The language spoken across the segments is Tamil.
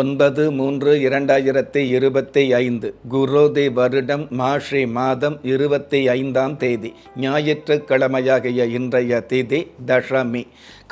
ஒன்பது மூன்று இரண்டாயிரத்தி இருபத்தி ஐந்து குரோதி வருடம் மாஷி மாதம் இருபத்தி ஐந்தாம் தேதி ஞாயிற்றுக்கிழமையாகிய இன்றைய திதி தசமி.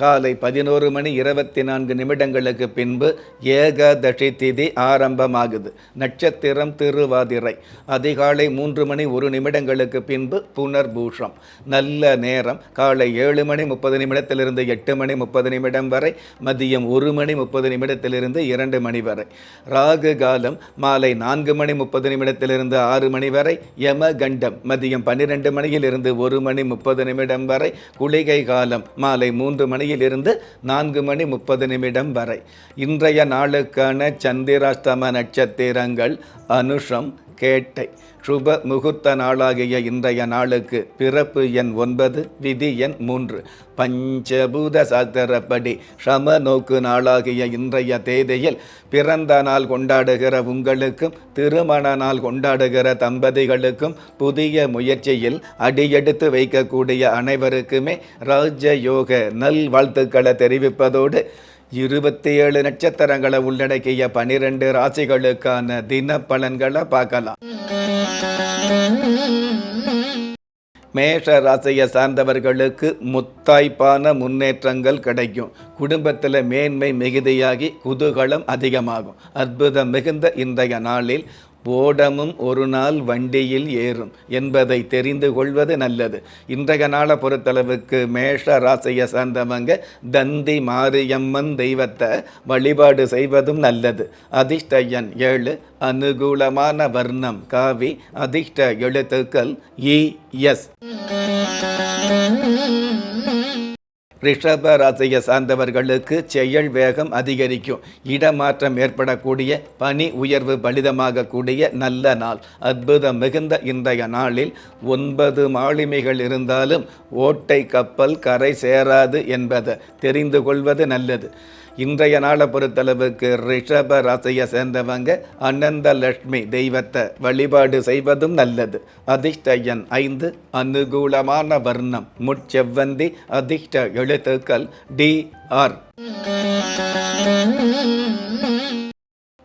காலை பதினோரு மணி இருபத்தி நான்கு நிமிடங்களுக்கு பின்பு ஏகாதசி திதி ஆரம்பமாகுது. நட்சத்திரம் திருவாதிரை. அதிகாலை மூன்று மணி ஒரு நிமிடங்களுக்கு பின்பு புனர்பூஷம். நல்ல நேரம். காலை ஏழு மணி முப்பது நிமிடத்திலிருந்து எட்டு மணி முப்பது நிமிடம் வரை. மதியம் ஒரு மணி முப்பது நிமிடத்திலிருந்து இரண்டு மணி வரை. ராகு காலம் மாலை நான்கு மணி முப்பது நிமிடத்திலிருந்து ஆறு மணி வரை. யம கண்டம் மதியம் பன்னிரெண்டு மணியிலிருந்து ஒரு மணி முப்பது நிமிடம் வரை. குளிகை காலம் மாலை மூன்று மணி மணியிலிருந்து நான்கு மணி முப்பது நிமிடம் வரை. இன்றைய நாளுக்கான சந்திராஷ்டம நட்சத்திரங்கள் அனுஷம் கேட்டை. சுப முகூர்த்த நாளாகிய இன்றைய நாளுக்கு பிறப்பு எண் ஒன்பது விதி எண் மூன்று. பஞ்சபூத சாஸ்திரப்படி சம நோக்கு நாளாகிய இன்றைய தேதியில் பிறந்த நாள் கொண்டாடுகிற உங்களுக்கும் திருமண நாள் கொண்டாடுகிற தம்பதிகளுக்கும் புதிய முயற்சியில் அடியெடுத்து வைக்கக்கூடிய அனைவருக்குமே ராஜயோக நல் வாழ்த்துக்களை தெரிவிப்பதோடு இருபத்தி ஏழு நட்சத்திரங்களை உள்ளடக்கிய பனிரெண்டு ராசிகளுக்கான தின பலன்களை பார்க்கலாம். மேஷ ராசியை சார்ந்தவர்களுக்கு முத்தாய்ப்பான முன்னேற்றங்கள் கிடைக்கும். குடும்பத்தில் மேன்மை மிகுதியாகி குதூகலம் அதிகமாகும். அற்புதம் மிகுந்த இன்றைய நாளில் ஓடமும் ஒரு நாள் வண்டியில் ஏறும் என்பதை தெரிந்து கொள்வது நல்லது. இன்றைய நாளை பொறுத்தளவுக்கு மேஷ ராசியை சார்ந்தவங்க தந்தி மாரியம்மன் தெய்வத்தை வழிபாடு செய்வதும் நல்லது. அதிர்ஷ்ட எண் ஏழு அனுகூலமான வர்ணம் காவி அதிர்ஷ்ட எழுத்துக்கள் இ எஸ். ரிஷப ராசியை சார்ந்தவர்களுக்கு செயல் வேகம் அதிகரிக்கும். இடமாற்றம் ஏற்படக்கூடிய பணி உயர்வு பலிதமாகக்கூடிய நல்ல நாள். அற்புதம் மிகுந்த இன்றைய நாளில் ஒன்பது மாலுமிகள் இருந்தாலும் ஓட்டை கப்பல் கரை சேராது என்பதை தெரிந்து கொள்வது நல்லது. இன்றைய நாளை பொறுத்தளவுக்கு ரிஷப ராசியை சேர்ந்தவங்க அனந்த லட்சுமி தெய்வத்தை வழிபாடு செய்வதும் நல்லது. அதிர்ஷ்டயன் ஐந்து அனுகூலமான வர்ணம். முட்செவ்வந்தி அதிர்ஷ்ட எழுத்துக்கள் டி ஆர்.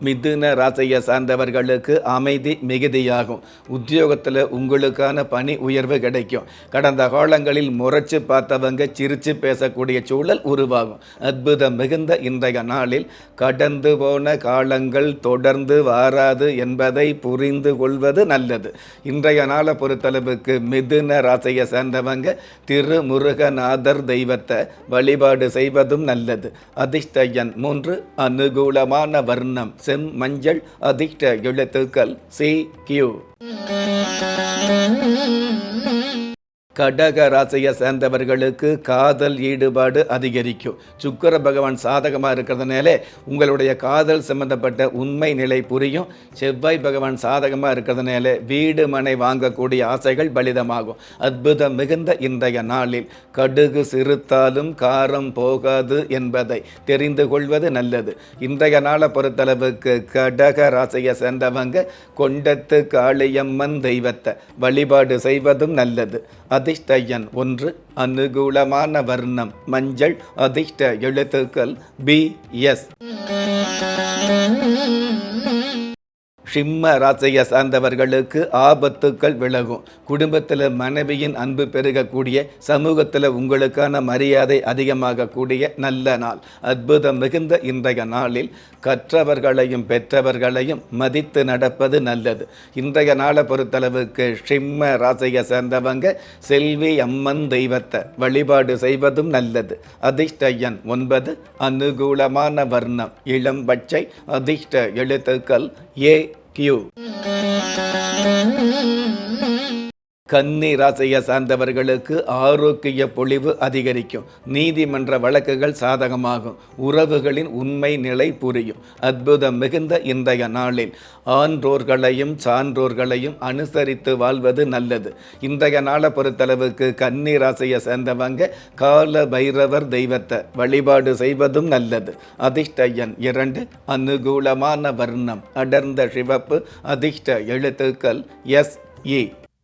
மிதுன ராசியை சார்ந்தவர்களுக்கு அமைதி மிகுதியாகும். உத்தியோகத்தில் உங்களுக்கான பணி உயர்வு கிடைக்கும். கடந்த காலங்களில் முறைச்சு பார்த்தவங்க சிரித்து பேசக்கூடிய சூழல் உருவாகும். அற்புதம் மிகுந்த இன்றைய நாளில் கடந்து போன காலங்கள் தொடர்ந்து வாராது என்பதை புரிந்து கொள்வது நல்லது. இன்றைய நாளை பொறுத்தளவுக்கு மிதுன ராசியை சார்ந்தவங்க திருமுருகநாதர் தெய்வத்தை வழிபாடு செய்வதும் நல்லது. அதிர்ஷ்ட எண் மூன்று அனுகூலமான வர்ணம். செம் மஞ்சள் அதிர்ஷ்ட எழுத்துக்கள் சி கியூ. கடக ராசியை சேர்ந்தவர்களுக்கு காதல் ஈடுபாடு அதிகரிக்கும். சுக்கர பகவான் சாதகமாக இருக்கிறதுனால உங்களுடைய காதல் சம்பந்தப்பட்ட உண்மை நிலை புரியும். செவ்வாய் பகவான் சாதகமாக இருக்கிறதுனால வீடு மனை வாங்கக்கூடிய ஆசைகள் பலிதமாகும். அற்புதம் மிகுந்த இன்றைய நாளில் கடுகு சிறுத்தாலும் காரம் போகாது என்பதை தெரிந்து கொள்வது நல்லது. இன்றைய நாளை பொறுத்தளவுக்கு கடக ராசியை சேர்ந்தவங்க கொண்டத்து காளியம்மன் தெய்வத்தை வழிபாடு செய்வதும் நல்லது. அது அதிர்ஷ்ட எண் ஒன்று அனுகூலமான வர்ணம் மஞ்சள் அதிர்ஷ்ட எழுத்துக்கள் பி எஸ் சிம்ம ராசியை சார்ந்தவர்களுக்கு ஆபத்துக்கள் விலகும். குடும்பத்தில் மனைவியின் அன்பு பெருகக்கூடிய சமூகத்தில் உங்களுக்கான மரியாதை அதிகமாகக்கூடிய நல்ல நாள். அற்புதம் மிகுந்த இன்றைய நாளில் கற்றவர்களையும் பெற்றவர்களையும் மதித்து நடப்பது நல்லது. இன்றைய நாளை பொறுத்தளவுக்கு சிம்ம ராசியை சேர்ந்தவங்க செல்வி அம்மன் தெய்வத்தை வழிபாடு செய்வதும் நல்லது. அதிர்ஷ்ட எண் ஒன்பது அனுகூலமான வர்ணம் இளம் பச்சை அதிர்ஷ்ட எழுத்துக்கள் ஏ கியூ கன்னி ராசியை சார்ந்தவர்களுக்கு ஆரோக்கிய பொழிவு அதிகரிக்கும். நீதிமன்ற வழக்குகள் சாதகமாகும். உறவுகளின் உண்மை நிலை புரியும். அற்புதம் மிகுந்த இன்றைய நாளில் ஆன்றோர்களையும் சான்றோர்களையும் அனுசரித்து வாழ்வது நல்லது. இன்றைய நாளை பொறுத்தளவுக்கு கன்னி ராசியை சேர்ந்தவங்க கால பைரவர் தெய்வத்தை வழிபாடு செய்வதும் நல்லது. அதிர்ஷ்ட எண் இரண்டு அனுகூலமான வர்ணம். அடர்ந்த சிவப்பு. அதிர்ஷ்ட எழுத்துக்கள் எஸ் ஏ.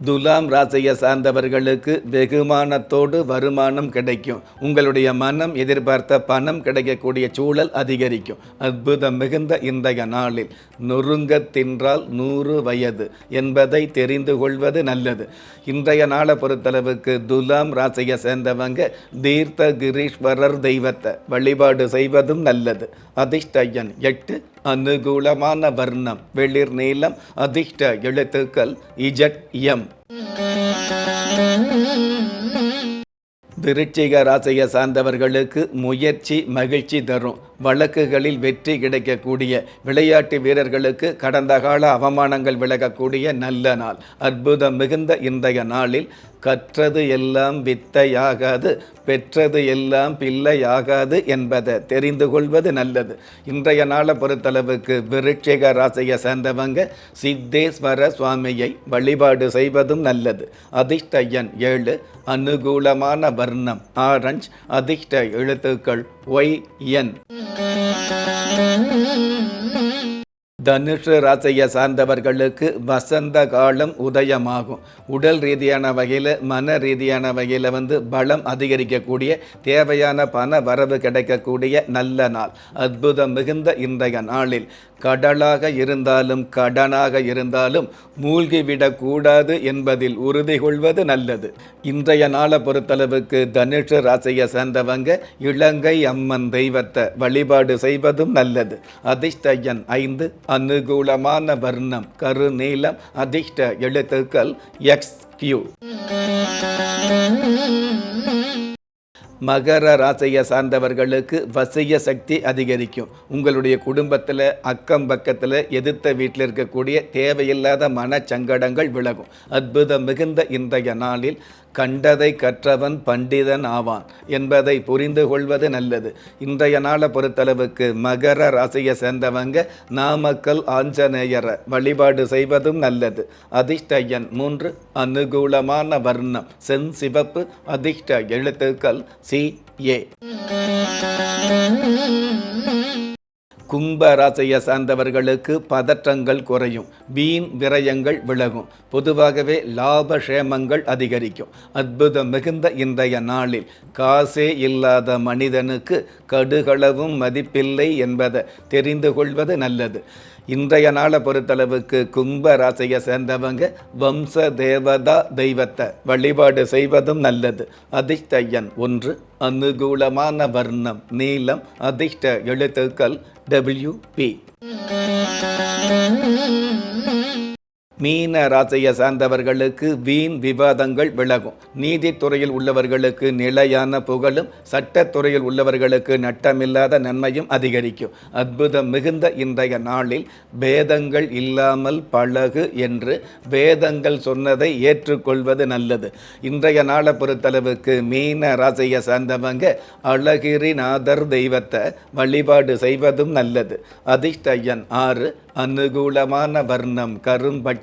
துலாம் ராசியை சார்ந்தவர்களுக்கு வெகுமானத்தோடு வருமானம் கிடைக்கும். உங்களுடைய மனம் எதிர்பார்த்த பணம் கிடைக்கக்கூடிய சூழல் அதிகரிக்கும். அற்புதம் மிகுந்த இன்றைய நாளில். நொறுங்க தின்றால் நூறு வயது என்பதை தெரிந்து கொள்வது நல்லது. இன்றைய நாளை பொறுத்தளவுக்கு துலாம் ராசியை சேர்ந்தவங்க தீர்த்த கிரீஸ்வரர் தெய்வத்தை வழிபாடு செய்வதும் நல்லது. அதிர்ஷ்டயன் எட்டு அனுகூலமான வர்ணம் வெளிர் நீளம் அதிர்ஷ்ட எழுத்துக்கள் இஜட் எம் விருச்சிக ராசியை சார்ந்தவர்களுக்கு முயற்சி மகிழ்ச்சி தரும். வழக்குகளில் வெற்றி கிடைக்கக்கூடிய விளையாட்டு வீரர்களுக்கு கடந்த கால அவமானங்கள் விலகக்கூடிய நல்ல நாள். அற்புதம் மிகுந்த இன்றைய நாளில் கற்றது எல்லாம் வித்தையாகாது பெற்றது எல்லாம் பிள்ளையாகாது என்பதை தெரிந்து கொள்வது நல்லது. இன்றைய நாளை பொறுத்தளவுக்கு விருட்சிக ராசியை சேர்ந்தவங்க சித்தேஸ்வர சுவாமியை வழிபாடு செய்வதும் நல்லது. அதிர்ஷ்ட எண் ஏழு அனுகூலமான வர்ணம் ஆரஞ்ச். அதிர்ஷ்ட எழுத்துக்கள் ஒய் என். Thank you. தனுஷு ராசியை சார்ந்தவர்களுக்கு வசந்த காலம் உதயமாகும். உடல் ரீதியான வகையில் மன ரீதியான வகையில் வந்து பலம் அதிகரிக்கக்கூடிய தேவையான பண வரவு கிடைக்கக்கூடிய நல்ல நாள். அற்புதம் மிகுந்த இன்றைய நாளில். கடலாக இருந்தாலும் கடனாக இருந்தாலும் மூழ்கிவிடக்கூடாது என்பதில் உறுதி கொள்வது நல்லது. இன்றைய நாளை பொறுத்தளவுக்கு தனுஷு ராசியை சேர்ந்தவங்க இலங்கை அம்மன் தெய்வத்தை வழிபாடு செய்வதும் நல்லது. அதிர்ஷ்ட எண் ஐந்து அனுகூலமான வர்ணம் கருநீளம் அதிர்ஷ்ட எழுத்துக்கள் எக்ஸ் கியூ. மகர ராசியை சார்ந்தவர்களுக்கு வசிய சக்தி அதிகரிக்கும். உங்களுடைய குடும்பத்தில் அக்கம் பக்கத்தில் எதிர்த்த வீட்டில் இருக்கக்கூடிய தேவையில்லாத மனச்சங்கடங்கள் விலகும். அற்புதம் மிகுந்த இன்றைய நாளில் கண்டதை கற்றவன் பண்டிதன் ஆவான் என்பதை புரிந்து கொள்வது நல்லது. இன்றைய நாளை பொறுத்தளவுக்கு மகர ராசியை சேர்ந்தவங்க நாமக்கல் ஆஞ்சநேயரை வழிபாடு செய்வதும் நல்லது. அதிர்ஷ்டயன் மூன்று அனுகூலமான வர்ணம் செஞ்சிவப்பு அதிர்ஷ்ட எழுத்துக்கள் சிஏ கும்ப ராசியை சார்ந்தவர்களுக்கு பதற்றங்கள் குறையும். வீண் விரயங்கள் விலகும். பொதுவாகவே லாபக்ஷேமங்கள் அதிகரிக்கும். அற்புதம் மிகுந்த இன்றைய நாளில் காசே இல்லாத மனிதனுக்கு கடுகளவும் மதிப்பில்லை என்பதை தெரிந்து கொள்வது நல்லது. இன்றைய நாளை பொறுத்தளவுக்கு கும்ப ராசியை சேர்ந்தவங்க வம்ச தேவதா தெய்வத்தை வழிபாடு செய்வதும் நல்லது. அதிர்ஷ்டயன் ஒன்று அனுகூலமான வர்ணம் நீலம் அதிர்ஷ்ட எழுத்துக்கள் டபிள்யூ பி மீன ராசியை சார்ந்தவர்களுக்கு வீண் விவாதங்கள் விலகும். நீதித்துறையில் உள்ளவர்களுக்கு நிலையான புகழும் சட்டத்துறையில் உள்ளவர்களுக்கு நட்டமில்லாத நன்மையும் அதிகரிக்கும். அற்புதம் மிகுந்த இன்றைய நாளில் பேதங்கள் இல்லாமல் பழகு என்று வேதங்கள் சொன்னதை ஏற்றுக்கொள்வது நல்லது. இன்றைய நாளை பொறுத்தளவுக்கு மீன ராசியை சார்ந்தவங்க அழகிரிநாதர் தெய்வத்தை வழிபாடு செய்வதும் நல்லது. அதிர்ஷ்ட எண் ஆறு அனுகூலமான வர்ணம்